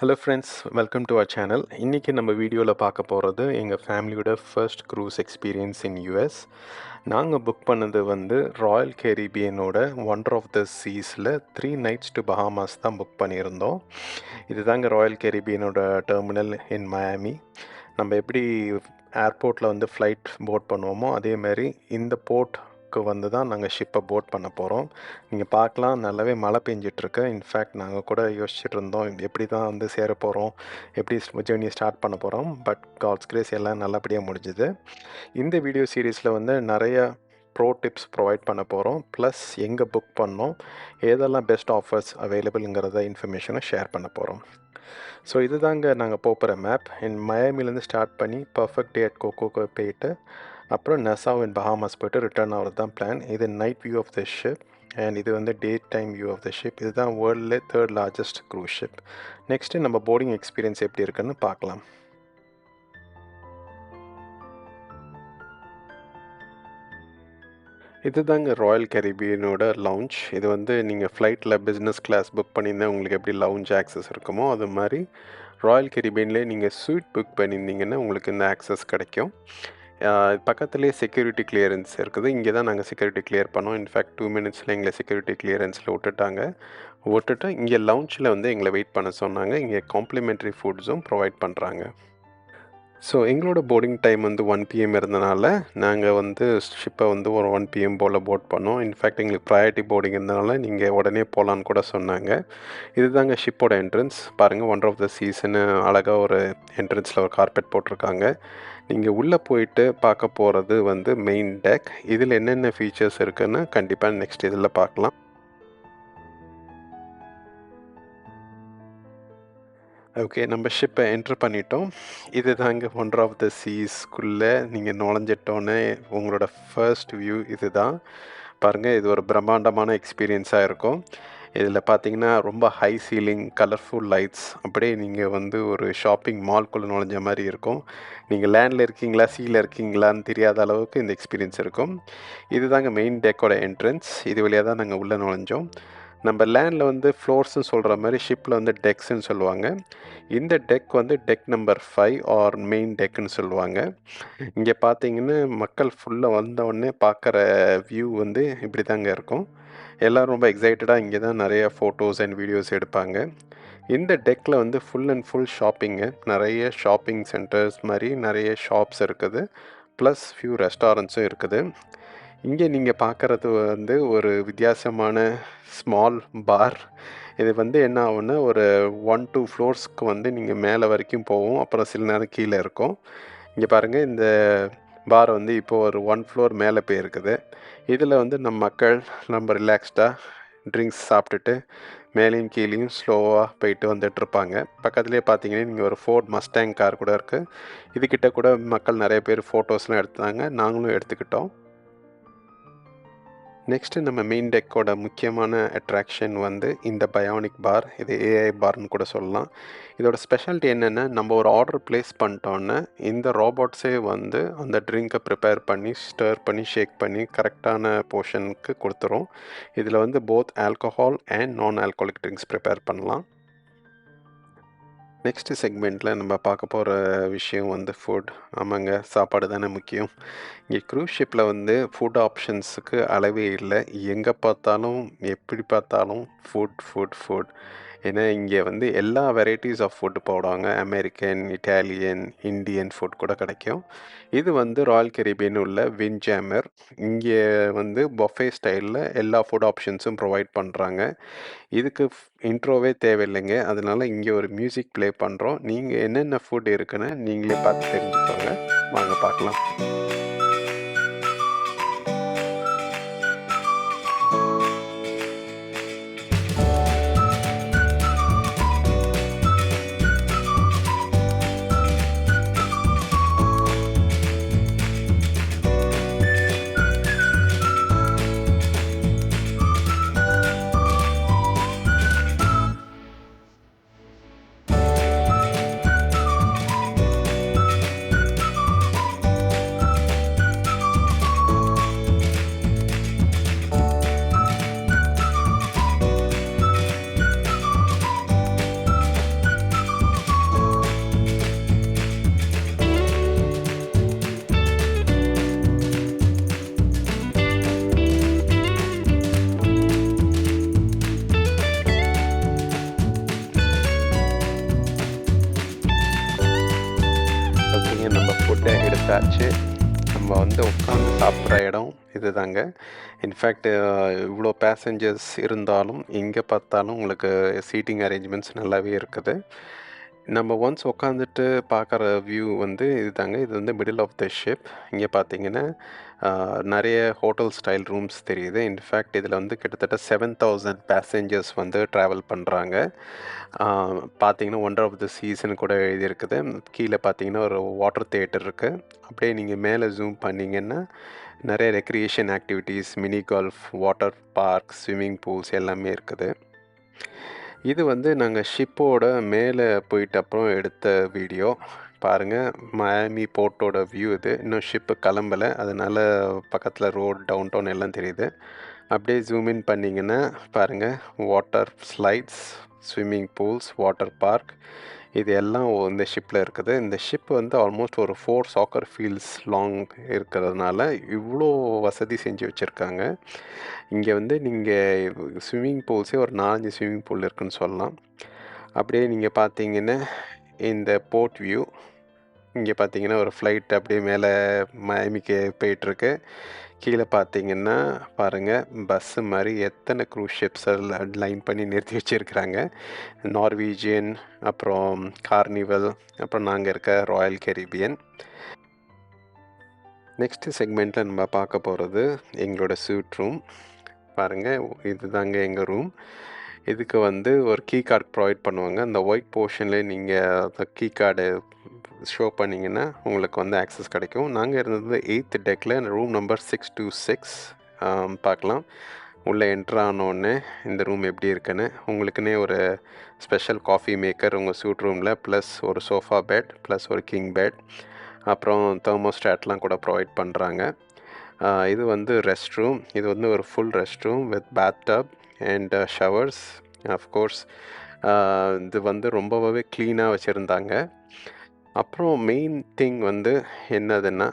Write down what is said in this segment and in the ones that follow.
Hello friends welcome to our channel இன்றைக்கி நம்ம வீடியோவில் பார்க்க போகிறது எங்கள் ஃபேமிலியோட first cruise experience in US நாங்கள் புக் பண்ணது வந்து ராயல் கேரிபியனோட ஒண்டர் ஆஃப் த சீஸில் த்ரீ நைட்ஸ் டு பஹாமாஸ் தான் புக் பண்ணியிருந்தோம். இதுதாங்க ராயல் கேரிபியனோட டெர்மினல் இன் மயாமி நம்ம எப்படி ஏர்போர்ட்டில் வந்து ஃப்ளைட் போட் பண்ணுவோமோ அதே மாதிரி இந்த போர்ட்க்கு வந்து தான் நாங்கள் ஷிப்பை போட் பண்ண போகிறோம் நீங்கள் பார்க்கலாம் நல்லாவே மழை பெஞ்சிட்ருக்கு. இன்ஃபேக்ட் நாங்கள் கூட யோசிச்சுட்டு இருந்தோம் எப்படி தான் வந்து சேர போகிறோம் எப்படி ஜேர்னி ஸ்டார்ட் பண்ண போகிறோம் பட் காட்ஸ் கிரேஸ் எல்லாம் நல்லபடியாக முடிஞ்சுது. இந்த வீடியோ சீரீஸில் வந்து நிறைய ப்ரோ டிப்ஸ் ப்ரொவைட் பண்ண போகிறோம் ப்ளஸ் எங்கே புக் பண்ணோம் ஏதெல்லாம் பெஸ்ட் ஆஃபர்ஸ் அவைலபிள்ங்கிறத இன்ஃபர்மேஷனை ஷேர் பண்ண போகிறோம் ஸோ இதுதாங்க நாங்கள் போகிற மேப் என் மயாமிலேருந்து ஸ்டார்ட் பண்ணி பர்ஃபெக்ட் டே அட் கோகோக்கு போயிட்டு அப்புறம் நெசாவ் இன் பஹாமாஸ் போய்ட்டு ரிட்டர்ன் ஆகிறது தான் பிளான் இது night view of the ship and இது வந்து day time view of the ship இதுதான் வேர்ல்ட்லே third largest cruise ship next நம்ம போர்டிங் எக்ஸ்பீரியன்ஸ் எப்படி இருக்குன்னு பார்க்கலாம். இதுதாங்க ராயல் கரீபியனோட லவுஞ்ச் இது வந்து நீங்கள் ஃப்ளைட்டில் பிஸ்னஸ் கிளாஸ் புக் பண்ணியிருந்தால் உங்களுக்கு எப்படி லவுஞ்ச் ஆக்சஸ் இருக்குமோ அது மாதிரி ராயல் கரீபியன்லேயே நீங்கள் ஸ்வீட் புக் பண்ணியிருந்தீங்கன்னா உங்களுக்கு இந்த ஆக்சஸ் கிடைக்கும். பக்கத்துலேயே செக்யூரிட்டி கிளியரன்ஸ் இருக்குது. இங்கே தான் நாங்கள் செக்யூரிட்டி கிளியர் பண்ணோம். இன்ஃபேக்ட் டூ மினிட்ஸில் எங்களை செக்யூரிட்டி கிளியரன்ஸில் விட்டுட்டாங்க. விட்டுட்டு இங்கே லவுஞ்சில் வந்து எங்களை வெயிட் பண்ண சொன்னாங்க. இங்கே காம்ப்ளிமெண்ட்ரி ஃபுட்ஸும் ப்ரொவைட் பண்ணுறாங்க ஸோ எங்களோட போர்டிங் டைம் வந்து ஒன் பிஎம் இருந்தனால நாங்கள் வந்து ஷிப்பை வந்து ஒரு ஒன் பிஎம் போல் போட் பண்ணோம். இன்ஃபேக்ட் எங்களுக்கு ப்ரையாரிட்டி போர்டிங் இருந்தனால நீங்கள் உடனே போகலான்னு கூட சொன்னாங்க. இதுதாங்க ஷிப்போட என்ட்ரன்ஸ் பாருங்கள் ஒன் ஆஃப் த சீசனு அழகாக ஒரு என்ட்ரன்ஸில் ஒரு கார்பெட் போட்டிருக்காங்க. நீங்கள் உள்ளே போயிட்டு பார்க்க போகிறது வந்து மெயின் டெக் இதில் என்னென்ன ஃபீச்சர்ஸ் இருக்குன்னு கண்டிப்பாக நெக்ஸ்ட் இதில் பார்க்கலாம் ஓகே நம்ம ஷிப்பை என்ட்ரு பண்ணிட்டோம். இது தாங்க ஒன் ஆஃப் த சீஸ்க்குள்ளே நீங்கள் நுழைஞ்சிட்டோன்னே உங்களோட ஃபர்ஸ்ட் வியூ இது தான் பாருங்கள் இது ஒரு பிரம்மாண்டமான எக்ஸ்பீரியன்ஸாக இருக்கும். இதில் பார்த்தீங்கன்னா ரொம்ப ஹை சீலிங் கலர்ஃபுல் லைட்ஸ் அப்படியே நீங்கள் வந்து ஒரு ஷாப்பிங் மால்குள்ளே நுழைஞ்ச மாதிரி இருக்கும். நீங்கள் லேண்டில் இருக்கீங்களா சீல இருக்கீங்களான்னு தெரியாத அளவுக்கு இந்த எக்ஸ்பீரியன்ஸ் இருக்கும். இது தாங்க மெயின் டெக்கோட என்ட்ரன்ஸ் இது வழியாக தான் நாங்கள் உள்ளே நுழைஞ்சோம். நம்ம லேண்டில் வந்து ஃப்ளோர்ஸ்னு சொல்கிற மாதிரி ஷிப்பில் வந்து டெக்ஸ்ன்னு சொல்லுவாங்க. இந்த டெக் வந்து deck number five or main டெக்குன்னு சொல்லுவாங்க. இங்கே பார்த்தீங்கன்னா மக்கள் ஃபுல்லாக வந்தவுடனே பார்க்குற வியூ வந்து இப்படி தாங்க இருக்கும். எல்லோரும் ரொம்ப எக்ஸைட்டடாக இங்கே தான் நிறைய ஃபோட்டோஸ் அண்ட் வீடியோஸ் எடுப்பாங்க. இந்த டெக்கில் வந்து ஃபுல் அண்ட் ஃபுல் ஷாப்பிங்கு நிறைய ஷாப்பிங் சென்டர்ஸ் மாதிரி நிறைய ஷாப்ஸ் இருக்குது. ப்ளஸ் ஃபியூ ரெஸ்டாரண்ட்ஸும் இருக்குது. இங்கே நீங்கள் பார்க்குறது வந்து ஒரு வித்தியாசமான ஸ்மால் பார் இது வந்து என்ன ஆகுன்னா ஒரு ஒன் டூ ஃப்ளோர்ஸ்க்கு வந்து நீங்கள் மேலே வரைக்கும் போவோம் அப்புறம் சில நேரம் கீழே இருக்கும். இங்கே பாருங்கள் இந்த பார் வந்து இப்போது ஒரு ஒன் ஃப்ளோர் மேலே போயிருக்குது. இதில் வந்து நம்ம மக்கள் நம்ம ரிலாக்ஸ்டாக ட்ரிங்க்ஸ் சாப்பிட்டுட்டு மேலேயும் கீழேயும் ஸ்லோவாக போயிட்டு வந்துட்டுருப்பாங்க. பக்கத்துலேயே பார்த்தீங்கன்னா நீங்கள் ஒரு ஃபோர்ட் மஸ்டேங் கார் கூட இருக்குது இதுக்கிட்ட கூட மக்கள் நிறைய பேர் ஃபோட்டோஸ்லாம் எடுத்தாங்க. நாங்களும் எடுத்துக்கிட்டோம். நெக்ஸ்ட்டு நம்ம மெயின் டெக்கோட முக்கியமான அட்ராக்ஷன் வந்து இந்த பயோனிக் பார் இது ஏஐ பார்னு கூட சொல்லலாம். இதோட ஸ்பெஷாலிட்டி என்னென்னா நம்ம ஒரு ஆர்டர் ப்ளேஸ் பண்ணிட்டோன்னே இந்த ரோபோட்ஸே வந்து அந்த ட்ரிங்கை ப்ரிப்பேர் பண்ணி ஸ்டர் பண்ணி ஷேக் பண்ணி கரெக்டான போர்ஷனுக்கு கொடுத்துரும். இதில் வந்து both alcohol and non alcoholic drinks prepare பண்ணலாம். நெக்ஸ்ட்டு செக்மெண்ட்டில் நம்ம பார்க்க போகிற விஷயம் வந்து ஃபுட் ஆமாங்க சாப்பாடு தானே முக்கியம். இங்கே க்ரூஸ் ஷிப்பில் வந்து ஃபுட் ஆப்ஷன்ஸுக்கு அளவே இல்லை. எங்கே பார்த்தாலும் எப்படி பார்த்தாலும் ஃபுட் ஃபுட் ஃபுட் ஏன்னா இங்கே வந்து எல்லா வெரைட்டிஸ் ஆஃப் ஃபுட்டு போடுவாங்க. அமெரிக்கன் இட்டாலியன் இந்தியன் ஃபுட் கூட கிடைக்கும். இது வந்து ராயல் கெரிபியன் உள்ள வின்ஜாமர் இங்கே வந்து பஃபே ஸ்டைலில் எல்லா ஃபுட் ஆப்ஷன்ஸும் ப்ரொவைட் பண்ணுறாங்க இதுக்கு இன்ட்ரோவே தேவையில்லைங்க. அதனால் இங்கே ஒரு மியூசிக் ப்ளே பண்ணுறோம் நீங்கள் என்னென்ன ஃபுட் இருக்குன்னு நீங்களே பார்த்து தெரிஞ்சுக்கோங்க. வாங்க பார்க்கலாம். பெட்டை நம்ம வந்து உட்காந்து சாப்பிட்ற இடம் இதுதாங்க. இன்ஃபேக்ட் இவ்வளோ பேசஞ்சர்ஸ் இருந்தாலும் எங்கே பார்த்தாலும் உங்களுக்கு சீட்டிங் அரேஞ்ச்மெண்ட்ஸ் நல்லாவே இருக்குது. நம்ம ஒன்ஸ் உட்காந்துட்டு பார்க்குற வியூ வந்து இதுதாங்க. இது வந்து மிடில் ஆஃப் த ஷிப் இங்கே பார்த்தீங்கன்னா நிறைய ஹோட்டல் ஸ்டைல் ரூம்ஸ் தெரியுது. இன்ஃபேக்ட் இதில் வந்து கிட்டத்தட்ட செவன் தௌசண்ட் பேசஞ்சர்ஸ் வந்து ட்ராவல் பண்ணுறாங்க பார்த்தீங்கன்னா ஒண்டர் ஆஃப் த சீசன் கூட எழுதியிருக்குது. கீழே பார்த்தீங்கன்னா ஒரு வாட்டர் தியேட்டர் இருக்குது அப்படியே நீங்கள் மேலே ஜூம் பண்ணிங்கன்னா நிறைய recreation activities mini golf water park swimming pools எல்லாமே இருக்குது. இது வந்து நாங்கள் ஷிப்போட மேலே போயிட்ட அப்புறம் எடுத்த வீடியோ. பாருங்கள் மயாமி போர்ட்டோட வியூ இது. இன்னும் ஷிப்பு கிளம்பலை. அதனால் பக்கத்தில் ரோட் டவுன் டவுன் எல்லாம் தெரியுது. அப்படியே ஜூம் இன் பண்ணிங்கன்னா பாருங்கள் water slides swimming pools water park இது எல்லாம் இந்த ஷிப்பில் இருக்குது. இந்த ஷிப் வந்து ஆல்மோஸ்ட் ஒரு ஃபோர் சாக்கர் ஃபீல்ட்ஸ் லாங் இருக்கிறதுனால இவ்வளோ வசதி செஞ்சு வச்சுருக்காங்க. இங்கே வந்து நீங்கள் ஸ்விம்மிங் பூல்ஸே ஒரு நாலஞ்சு ஸ்விம்மிங் பூல் இருக்குன்னு சொல்லலாம். அப்படியே நீங்கள் பார்த்தீங்கன்னா இந்த போர்ட் வியூ இங்கே பார்த்தீங்கன்னா ஒரு ஃப்ளைட் அப்படியே மேலே மயமிக்கு போயிட்டுருக்கு. கீழே பார்த்தீங்கன்னா பாருங்கள் பஸ்ஸு மாதிரி எத்தனை க்ரூஸ் ஷிப்ஸ் லைன் பண்ணி நிறுத்தி வச்சுருக்கிறாங்க. நார்வீஜியன் அப்புறம் கார்னிவல் அப்புறம் நாங்கள் இருக்க ராயல் கெரிபியன் நெக்ஸ்ட்டு செக்மெண்ட்டில் நம்ம பார்க்க போகிறது எங்களோட சூட் ரூம் பாருங்கள் இதுதாங்க எங்கள் ரூம் இதுக்கு வந்து ஒரு கீ கார்டு ப்ரொவைட் பண்ணுவாங்க. அந்த ஒயிட் போர்ஷன்லேயே நீங்கள் அந்த கீ கார்டு ஷோ பண்ணிங்கன்னா உங்களுக்கு வந்து ஆக்சஸ் கிடைக்கும். நாங்கள் இருந்தது eighth டெக்கில் room number six two six பார்க்கலாம். உள்ளே என்ட்ரு ஆனோடனே இந்த ரூம் எப்படி இருக்குன்னு. உங்களுக்குன்னே ஒரு ஸ்பெஷல் காஃபி மேக்கர் உங்கள் சூட் ரூமில் ப்ளஸ் ஒரு சோஃபா பெட் ப்ளஸ் ஒரு கிங் பெட் அப்புறம் தெர்மோஸ்டாட்லாம் கூட ப்ரொவைட் பண்ணுறாங்க இது வந்து ரெஸ்ட் ரூம் இது வந்து ஒரு full rest room with bath tub and showers of course இது வந்து ரொம்பவே க்ளீனாக வச்சுருந்தாங்க. அப்புறம் மெயின் திங் வந்து என்னதுன்னா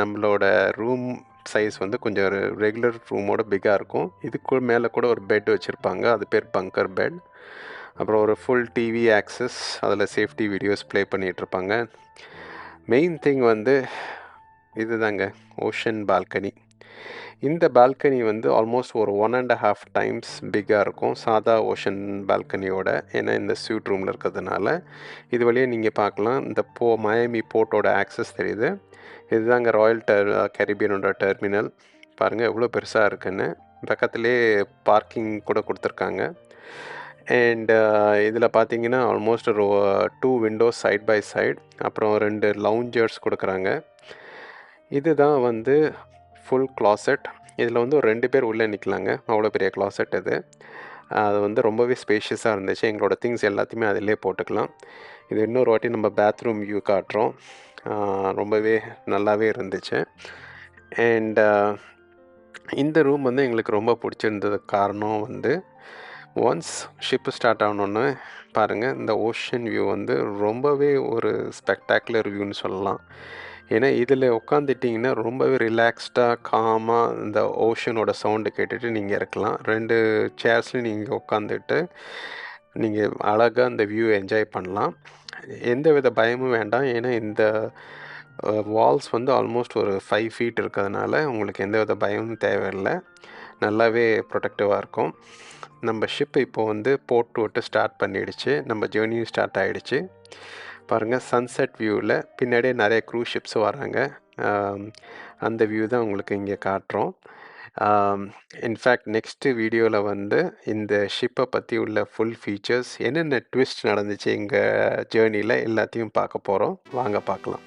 நம்மளோட ரூம் சைஸ் வந்து கொஞ்சம் ஒரு ரெகுலர் ரூமோட பிக்காக இருக்கும். இதுக்கு மேலே கூட ஒரு பெட் வச்சுருப்பாங்க. அது பேர் பங்கர் பெட் அப்புறம் ஒரு ஃபுல் டிவி ஆக்சஸ் அதில் சேஃப்டி வீடியோஸ் ப்ளே பண்ணிகிட்ருப்பாங்க மெயின் திங் வந்து இதுதாங்க ஓஷன் பால்கனி இந்த பால்கனி வந்து ஆல்மோஸ்ட் ஒரு ஒன் அண்ட் ஹாஃப் டைம்ஸ் பிக்காக இருக்கும். சாதா ஓஷன் பால்கனியோட ஏன்னா இந்த ஸ்வீட் ரூமில் இருக்கிறதுனால. இது வழியாக நீங்கள் பார்க்கலாம். இந்த போ மயமி போர்ட்டோட ஆக்சஸ் தெரியுது. இதுதாங்க ராயல் டெர் கரீபியனோட டெர்மினல் பாருங்கள் எவ்வளோ பெருசாக இருக்குன்னு. பக்கத்துலேயே பார்க்கிங் கூட கொடுத்துருக்காங்க. அண்ட் இதில் பார்த்தீங்கன்னா ஆல்மோஸ்ட் ஒரு two windows side by side அப்புறம் ரெண்டு லவுஞ்சர்ஸ் கொடுக்குறாங்க. இதுதான் வந்து ஃபுல் க்ளாசெட் இதில் வந்து ஒரு ரெண்டு பேர் உள்ளே நிற்கலாங்க அவ்வளோ பெரிய க்ளாசெட் இது அது வந்து ரொம்பவே ஸ்பேஷியஸாக இருந்துச்சு. எங்களோட திங்ஸ் எல்லாத்தையுமே அதிலே போட்டுக்கலாம். இது இன்னொரு வாட்டி நம்ம பேத்ரூம் வியூ காட்டுறோம். ரொம்பவே நல்லாவே இருந்துச்சு. அண்ட் இந்த ரூம் வந்து எங்களுக்கு ரொம்ப பிடிச்சிருந்தது காரணம் வந்து ஒன்ஸ் ஷிப்பு ஸ்டார்ட் ஆகணுன்னு பாருங்கள் இந்த ஓஷன் வியூ வந்து ரொம்பவே ஒரு ஸ்பெக்டாக்குலர் வியூன்னு சொல்லலாம். ஏன்னா இதில் உட்காந்துட்டிங்கன்னா ரொம்பவே ரிலாக்ஸ்டாக காமாக இந்த ஓஷனோட சவுண்டு கேட்டுட்டு நீங்கள் இருக்கலாம். ரெண்டு சேர்ஸ்லையும் நீங்கள் உட்காந்துட்டு நீங்கள் அழகாக அந்த வியூ என்ஜாய் பண்ணலாம். எந்த வித பயமும் வேண்டாம். ஏன்னா இந்த வால்ஸ் வந்து ஆல்மோஸ்ட் ஒரு ஃபைவ் ஃபீட் இருக்கிறதுனால உங்களுக்கு எந்த வித பயமும் தேவையில்லை. நல்லாவே ப்ரொடெக்டிவாக இருக்கும். நம்ம ஷிப் இப்போ வந்து போட்டு விட்டு ஸ்டார்ட் பண்ணிடுச்சு. நம்ம ஜேர்னியும் ஸ்டார்ட் ஆகிடுச்சு பாருங்கள் சன்செட் வியூவில் பின்னாடியே நிறைய க்ரூஸ் ஷிப்ஸ் வராங்க. அந்த வியூ தான் உங்களுக்கு இங்கே காட்டுறோம். இன்ஃபேக்ட் நெக்ஸ்ட்டு வீடியோவில் வந்து இந்த ஷிப்பை பற்றி உள்ள ஃபுல் ஃபீச்சர்ஸ் என்னென்ன ட்விஸ்ட் நடந்துச்சு எங்கள் ஜேர்னியில் எல்லாத்தையும் பார்க்க போகிறோம் வாங்க பார்க்கலாம்.